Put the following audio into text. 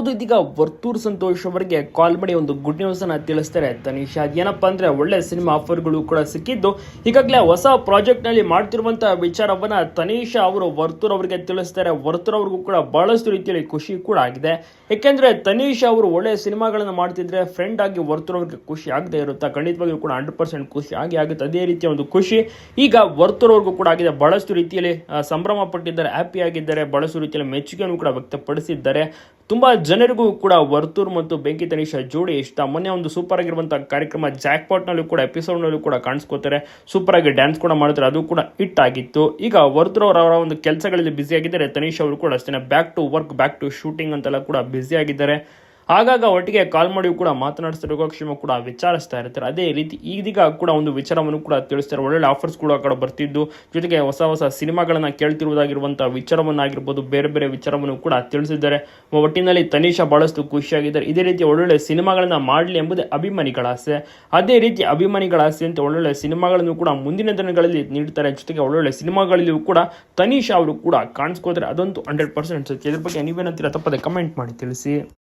ಹೌದು, ಇದೀಗ ವರ್ತೂರ್ ಸಂತೋಷ್ ಅವರಿಗೆ ಕಾಲ್ ಮಾಡಿ ಒಂದು ಗುಡ್ ನ್ಯೂಸ್ ಅನ್ನ ತಿಳಿಸ್ತಾರೆ. ತನಿಷ್ ಅದೇನಪ್ಪ ಅಂದ್ರೆ ಒಳ್ಳೆ ಸಿನಿಮಾ ಆಫರ್ಗಳು ಕೂಡ ಸಿಕ್ಕಿದ್ದು. ಈಗಾಗಲೇ ಹೊಸ ಪ್ರಾಜೆಕ್ಟ್ನಲ್ಲಿ ಮಾಡ್ತಿರುವಂತಹ ವಿಚಾರವನ್ನ ತನಿಷಾ ಅವರು ವರ್ತೂರ್ ಅವರಿಗೆ ತಿಳಿಸ್ತಾರೆ. ವರ್ತೂರ್ ಅವ್ರಿಗೂ ಕೂಡ ಬಹಳಷ್ಟು ರೀತಿಯಲ್ಲಿ ಖುಷಿ ಕೂಡ ಆಗಿದೆ. ಯಾಕೆಂದ್ರೆ ತನಿಷಾ ಅವರು ಒಳ್ಳೆ ಸಿನಿಮಾಗಳನ್ನ ಮಾಡ್ತಿದ್ರೆ ಫ್ರೆಂಡ್ ಆಗಿ ವರ್ತೂರ್ ಅವ್ರಿಗೆ ಖುಷಿ ಆಗದೆ ಇರುತ್ತಾ? ಖಂಡಿತವಾಗಿಯೂ ಕೂಡ ಹಂಡ್ರೆಡ್ ಪರ್ಸೆಂಟ್ ಖುಷಿ ಆಗಿ ಆಗುತ್ತೆ. ಅದೇ ರೀತಿಯ ಒಂದು ಖುಷಿ. ಈಗ ವರ್ತೂರ್ ಅವ್ರಿಗೂ ಕೂಡ ಆಗಿದೆ. ಬಹಳಷ್ಟು ರೀತಿಯಲ್ಲಿ ಸಂಭ್ರಮ ಪಟ್ಟಿದ್ದಾರೆ ಹ್ಯಾಪಿ ಆಗಿದ್ದಾರೆ. ಬಹಳಷ್ಟು ರೀತಿಯಲ್ಲಿ ಮೆಚ್ಚುಗೆಯನ್ನು ಕೂಡ ವ್ಯಕ್ತಪಡಿಸಿದ್ದಾರೆ. ತುಂಬಾ ಜನರಿಗೂ ಕೂಡ ವರ್ತೂರ್ ಮತ್ತು ಬೆಂಕಿ ತನಿಷ ಜೋಡಿ ಇಷ್ಟ. ಮೊನ್ನೆ ಒಂದು ಸೂಪರ್ ಆಗಿರುವಂತಹ ಕಾರ್ಯಕ್ರಮ ಜಾಕ್ಪಾಟ್ ನಲ್ಲೂ ಕೂಡ ಎಪಿಸೋಡ್ ನಲ್ಲೂ ಕೂಡ ಕಾಣಿಸ್ಕೋತಾರೆ. ಸೂಪರ್ ಆಗಿ ಡ್ಯಾನ್ಸ್ ಕೂಡ ಮಾಡ್ತಾರೆ. ಅದು ಕೂಡ ಹಿಟ್ ಆಗಿತ್ತು. ಈಗ ವರ್ತೂರ್ ಅವರ ಒಂದು ಕೆಲಸಗಳಲ್ಲಿ ಬ್ಯುಸಿ ಆಗಿದ್ದಾರೆ. ತನಿಷ್ ಅವರು ಕೂಡ ಅಷ್ಟೇ back to work back to shooting ಅಂತೆಲ್ಲ ಕೂಡ ಬ್ಯುಸಿ ಆಗಿದ್ದಾರೆ. ಆಗಾಗ ಒಟ್ಟಿಗೆ ಕಾಲ್ ಮಾಡಿ ಕೂಡ ಮಾತನಾಡಿಸ್ತಾರೆ ಯೋಗಕ್ಷೇಮ ಕೂಡ ವಿಚಾರಿಸ್ತಾ ಇರ್ತಾರೆ. ಅದೇ ರೀತಿ ಈಗೀಗ ಕೂಡ ಒಂದು ವಿಚಾರವನ್ನು ಕೂಡ ತಿಳಿಸ್ತಾರೆ. ಒಳ್ಳೊಳ್ಳೆ ಆಫರ್ಸ್ ಕೂಡ ಆ ಕಡೆ ಬರ್ತಿದ್ದು. ಜೊತೆಗೆ ಹೊಸ ಹೊಸ ಸಿನಿಮಾಗಳನ್ನ ಕೇಳ್ತಿರುವುದಾಗಿರುವಂತಹ ವಿಚಾರವನ್ನಾಗಿರ್ಬೋದು, ಬೇರೆ ಬೇರೆ ವಿಚಾರವನ್ನು ಕೂಡ ತಿಳಿಸಿದ್ದಾರೆ. ಒಟ್ಟಿನಲ್ಲಿ ತನಿಷಾ ಬಹಳಷ್ಟು ಖುಷಿಯಾಗಿದ್ದಾರೆ. ಇದೇ ರೀತಿ ಒಳ್ಳೊಳ್ಳೆ ಸಿನಿಮಾಗಳನ್ನ ಮಾಡಲಿ ಎಂಬುದೇ ಅಭಿಮಾನಿಗಳ ಆಸೆ. ಅದೇ ರೀತಿ ಅಭಿಮಾನಿಗಳ ಆಸೆ ಅಂತ ಒಳ್ಳೊಳ್ಳೆ ಸಿನಿಮಾಗಳನ್ನು ಕೂಡ ಮುಂದಿನ ದಿನಗಳಲ್ಲಿ ನೀಡ್ತಾರೆ. ಜೊತೆಗೆ ಒಳ್ಳೊಳ್ಳೆ ಸಿನಿಮಾಗಳಲ್ಲಿಯೂ ಕೂಡ ತನಿಷಾ ಅವರು ಕೂಡ ಕಾಣಿಸ್ಕೋತಾರೆ. ಅದಂತೂ ಹಂಡ್ರೆಡ್ ಪರ್ಸೆಂಟ್ ಇದ್ರ ಬಗ್ಗೆ ನೀವೇನಂತೀರ? ತಪ್ಪದೆ ಕಮೆಂಟ್ ಮಾಡಿ ತಿಳಿಸಿ.